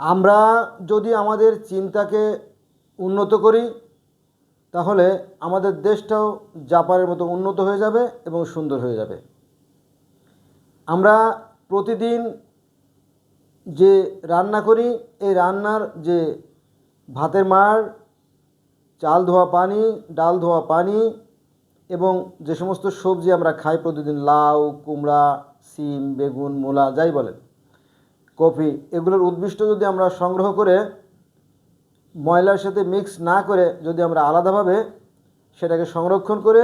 আমরা যদি আমাদের চিন্তাকে উন্নত করি, তাহলে আমাদের দেশটাও জাপানের মতো উন্নত হয়ে যাবে এবং সুন্দর হয়ে যাবে। আমরা প্রতিদিন যে রান্না করি, এই রান্নার যে ভাতের মার, চাল ধোয়া পানি, ডাল ধোয়া পানি এবং যে সমস্ত সবজি আমরা খাই প্রতিদিন, লাউ, কুমড়া, সিম, বেগুন, মূলা, যাই বলেন কফি, এগুলোর উদ্ভিষ্ট যদি আমরা সংগ্রহ করে ময়লার সাথে মিক্স না করে যদি আমরা আলাদাভাবে সেটাকে সংরক্ষণ করে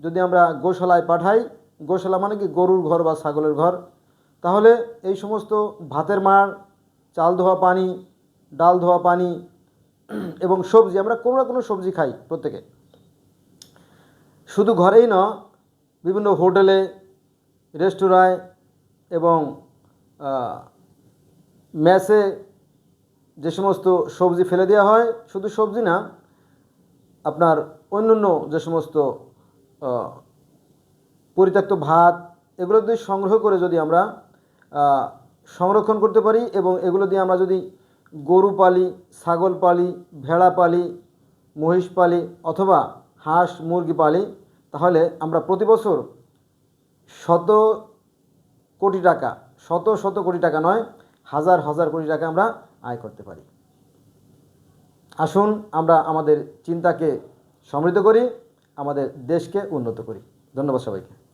যদি আমরা গোশালায় পাঠাই, গোশালা মানে কি গরুর ঘর বা ছাগলের ঘর, তাহলে এই সমস্ত ভাতের মার চাল ধোয়া পানি, ডাল ধোয়া পানি এবং সবজি, আমরা কোনো না কোনো সবজি খাই প্রত্যেকে। শুধু ঘরেই না বিভিন্ন হোটেলে, রেস্তোরাঁয় এবং মেসে যে সমস্ত সবজি ফেলে দেওয়া হয়, শুধু সবজি না, আপনার অন্যান্য যে সমস্ত পরিত্যক্ত ভাত, এগুলো যদি সংগ্রহ করে যদি আমরা সংরক্ষণ করতে পারি এবং এগুলো দিয়ে আমরা যদি গরু পালি, ছাগল পালি, ভেড়া পালি, মহিষ পালি অথবা হাঁস, মুরগি পালি, তাহলে আমরা প্রতি বছর শত কোটি টাকা, শত শত কোটি টাকা নয় হাজার হাজার কোটি টাকা আমরা আয় করতে পারি। আসুন আমরা আমাদের চিন্তাকে সমৃদ্ধ করি, আমাদের দেশকে উন্নত করি। ধন্যবাদ সবাইকে।